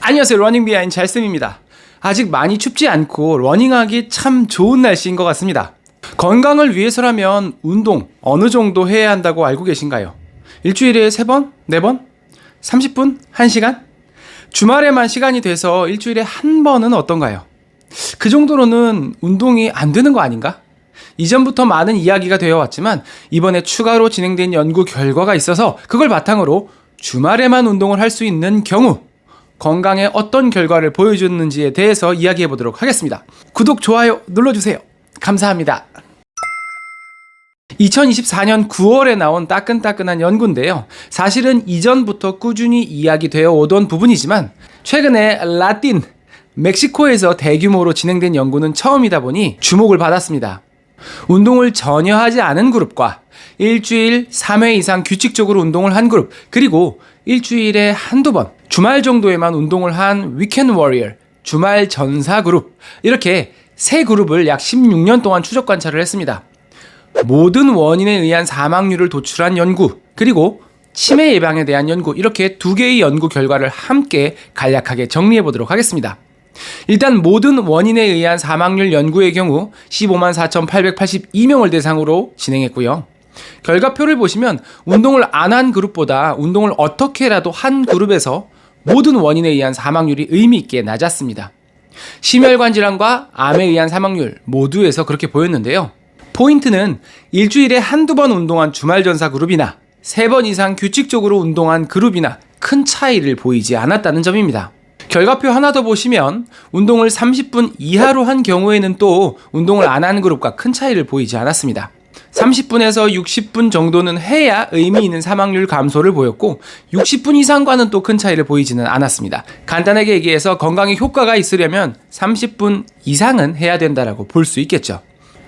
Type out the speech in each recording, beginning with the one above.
안녕하세요. 러닝 비하인 잘쌤입니다. 아직 많이 춥지 않고 러닝하기 참 좋은 날씨인 것 같습니다. 건강을 위해서라면 운동 어느 정도 해야 한다고 알고 계신가요? 일주일에 3번? 4번? 30분? 1시간? 주말에만 시간이 돼서 일주일에 한 번은 어떤가요? 그 정도로는 운동이 안 되는 거 아닌가? 이전부터 많은 이야기가 되어 왔지만 이번에 추가로 진행된 연구 결과가 있어서 그걸 바탕으로 주말에만 운동을 할 수 있는 경우 건강에 어떤 결과를 보여줬는지에 대해서 이야기해 보도록 하겠습니다. 구독, 좋아요 눌러주세요. 감사합니다. 2024년 9월에 나온 따끈따끈한 연구인데요. 사실은 이전부터 꾸준히 이야기되어 오던 부분이지만 최근에 라틴, 멕시코에서 대규모로 진행된 연구는 처음이다 보니 주목을 받았습니다. 운동을 전혀 하지 않은 그룹과 일주일 3회 이상 규칙적으로 운동을 한 그룹, 그리고 일주일에 한두 번, 주말 정도에만 운동을 한 위켄 워리어, 주말 전사 그룹, 이렇게 세 그룹을 약 16년 동안 추적 관찰을 했습니다. 모든 원인에 의한 사망률을 도출한 연구, 그리고 치매 예방에 대한 연구, 이렇게 두 개의 연구 결과를 함께 간략하게 정리해 보도록 하겠습니다. 일단 모든 원인에 의한 사망률 연구의 경우 15만 4,882명을 대상으로 진행했고요. 결과표를 보시면 운동을 안 한 그룹보다 운동을 어떻게라도 한 그룹에서 모든 원인에 의한 사망률이 의미 있게 낮았습니다. 심혈관 질환과 암에 의한 사망률 모두에서 그렇게 보였는데요. 포인트는 일주일에 한두 번 운동한 주말 전사 그룹이나 세 번 이상 규칙적으로 운동한 그룹이나 큰 차이를 보이지 않았다는 점입니다. 결과표 하나 더 보시면 운동을 30분 이하로 한 경우에는 또 운동을 안 한 그룹과 큰 차이를 보이지 않았습니다. 30분에서 60분 정도는 해야 의미 있는 사망률 감소를 보였고 60분 이상과는 또 큰 차이를 보이지는 않았습니다. 간단하게 얘기해서 건강에 효과가 있으려면 30분 이상은 해야 된다라고 볼 수 있겠죠.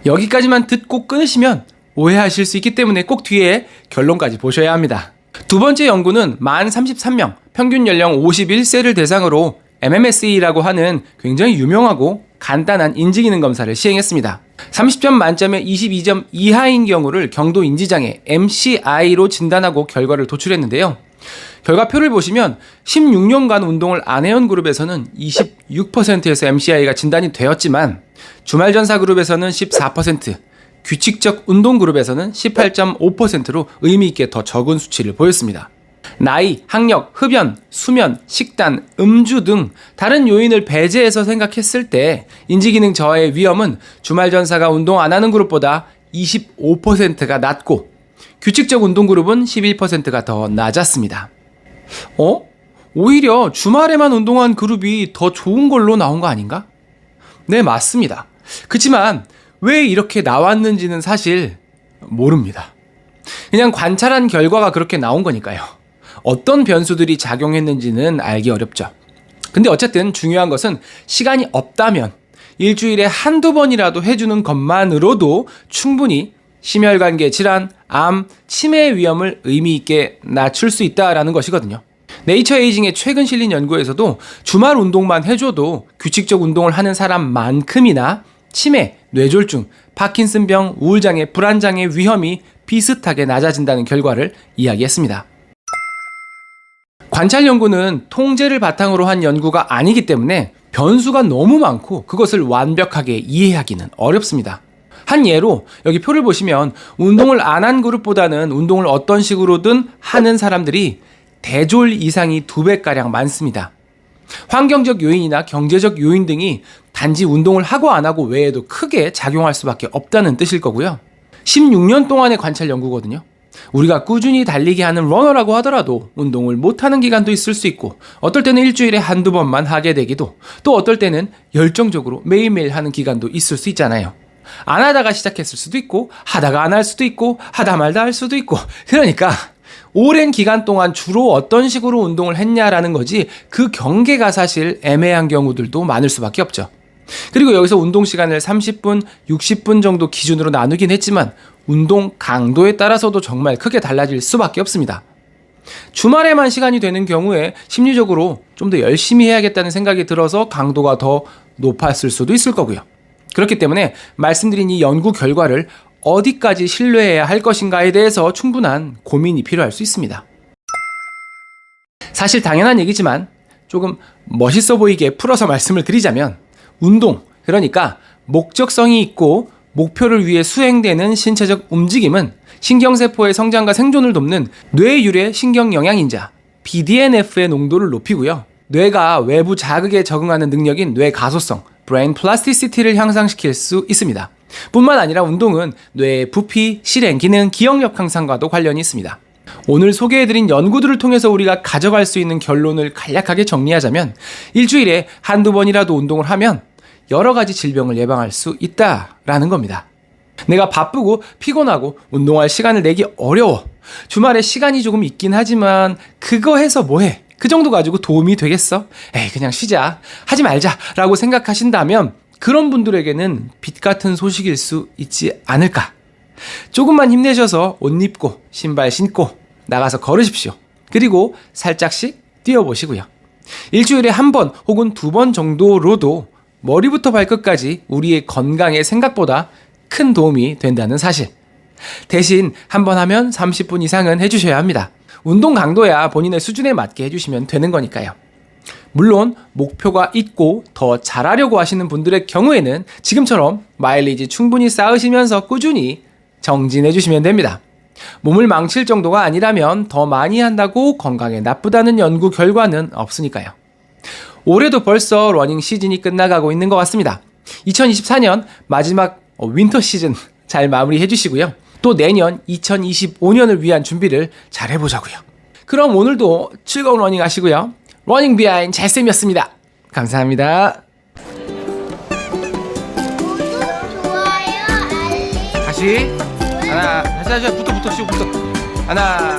여기까지만 듣고 끊으시면 오해하실 수 있기 때문에 꼭 뒤에 결론까지 보셔야 합니다. 두 번째 연구는 만 33명, 평균 연령 51세를 대상으로 MMSE라고 하는 굉장히 유명하고 간단한 인지기능 검사를 시행했습니다. 30점 만점에 22점 이하인 경우를 경도 인지장애 MCI로 진단하고 결과를 도출했는데요. 결과표를 보시면 16년간 운동을 안 해온 그룹에서는 26%에서 MCI가 진단이 되었지만 주말 전사 그룹에서는 14%, 규칙적 운동 그룹에서는 18.5%로 의미 있게 더 적은 수치를 보였습니다. 나이, 학력, 흡연, 수면, 식단, 음주 등 다른 요인을 배제해서 생각했을 때 인지기능 저하의 위험은 주말 전사가 운동 안 하는 그룹보다 25%가 낮고 규칙적 운동 그룹은 11%가 더 낮았습니다. 어? 오히려 주말에만 운동한 그룹이 더 좋은 걸로 나온 거 아닌가? 네, 맞습니다. 그치만 왜 이렇게 나왔는지는 사실 모릅니다. 그냥 관찰한 결과가 그렇게 나온 거니까요. 어떤 변수들이 작용했는지는 알기 어렵죠. 근데 어쨌든 중요한 것은 시간이 없다면 일주일에 한두 번이라도 해주는 것만으로도 충분히 심혈관계 질환, 암, 치매의 위험을 의미 있게 낮출 수 있다라는 것이거든요. 네이처 에이징의 최근 실린 연구에서도 주말 운동만 해줘도 규칙적 운동을 하는 사람만큼이나 치매, 뇌졸중, 파킨슨병, 우울장애, 불안장애 위험이 비슷하게 낮아진다는 결과를 이야기했습니다. 관찰 연구는 통제를 바탕으로 한 연구가 아니기 때문에 변수가 너무 많고 그것을 완벽하게 이해하기는 어렵습니다. 한 예로 여기 표를 보시면 운동을 안 한 그룹보다는 운동을 어떤 식으로든 하는 사람들이 대졸 이상이 두 배가량 많습니다. 환경적 요인이나 경제적 요인 등이 단지 운동을 하고 안 하고 외에도 크게 작용할 수밖에 없다는 뜻일 거고요. 16년 동안의 관찰 연구거든요. 우리가 꾸준히 달리기 하는 러너라고 하더라도 운동을 못하는 기간도 있을 수 있고 어떨 때는 일주일에 한두 번만 하게 되기도 또 어떨 때는 열정적으로 매일매일 하는 기간도 있을 수 있잖아요. 안 하다가 시작했을 수도 있고 하다가 안 할 수도 있고 하다 말다 할 수도 있고 그러니까 오랜 기간 동안 주로 어떤 식으로 운동을 했냐라는 거지 그 경계가 사실 애매한 경우들도 많을 수밖에 없죠. 그리고 여기서 운동 시간을 30분, 60분 정도 기준으로 나누긴 했지만 운동 강도에 따라서도 정말 크게 달라질 수밖에 없습니다. 주말에만 시간이 되는 경우에 심리적으로 좀 더 열심히 해야겠다는 생각이 들어서 강도가 더 높았을 수도 있을 거고요. 그렇기 때문에 말씀드린 이 연구 결과를 어디까지 신뢰해야 할 것인가에 대해서 충분한 고민이 필요할 수 있습니다. 사실 당연한 얘기지만 조금 멋있어 보이게 풀어서 말씀을 드리자면 운동, 그러니까 목적성이 있고 목표를 위해 수행되는 신체적 움직임은 신경세포의 성장과 생존을 돕는 뇌 유래 신경 영양인자 BDNF의 농도를 높이고요. 뇌가 외부 자극에 적응하는 능력인 뇌 가소성 (brain plasticity를) 향상시킬 수 있습니다. 뿐만 아니라 운동은 뇌의 부피, 실행 기능, 기억력 향상과도 관련이 있습니다. 오늘 소개해드린 연구들을 통해서 우리가 가져갈 수 있는 결론을 간략하게 정리하자면 일주일에 한두 번이라도 운동을 하면 여러 가지 질병을 예방할 수 있다라는 겁니다. 내가 바쁘고 피곤하고 운동할 시간을 내기 어려워. 주말에 시간이 조금 있긴 하지만 그거 해서 뭐해? 그 정도 가지고 도움이 되겠어? 에이, 그냥 쉬자. 하지 말자. 라고 생각하신다면 그런 분들에게는 빛 같은 소식일 수 있지 않을까? 조금만 힘내셔서 옷 입고 신발 신고 나가서 걸으십시오. 그리고 살짝씩 뛰어보시고요. 일주일에 한 번 혹은 두 번 정도로도 머리부터 발끝까지 우리의 건강에 생각보다 큰 도움이 된다는 사실. 대신 한 번 하면 30분 이상은 해주셔야 합니다. 운동 강도야 본인의 수준에 맞게 해주시면 되는 거니까요. 물론 목표가 있고 더 잘하려고 하시는 분들의 경우에는 지금처럼 마일리지 충분히 쌓으시면서 꾸준히 정진해 주시면 됩니다. 몸을 망칠 정도가 아니라면 더 많이 한다고 건강에 나쁘다는 연구 결과는 없으니까요. 올해도 벌써 러닝 시즌이 끝나가고 있는 것 같습니다. 2024년 마지막 어, 윈터 시즌 잘 마무리해 주시고요. 또 내년 2025년을 위한 준비를 잘 해보자고요. 그럼 오늘도 즐거운 러닝 하시고요. 러닝 비하인 잘쌤이었습니다. 감사합니다. 다시 하나 다시 다시 붙어 붙어 쉬고 붙어 하나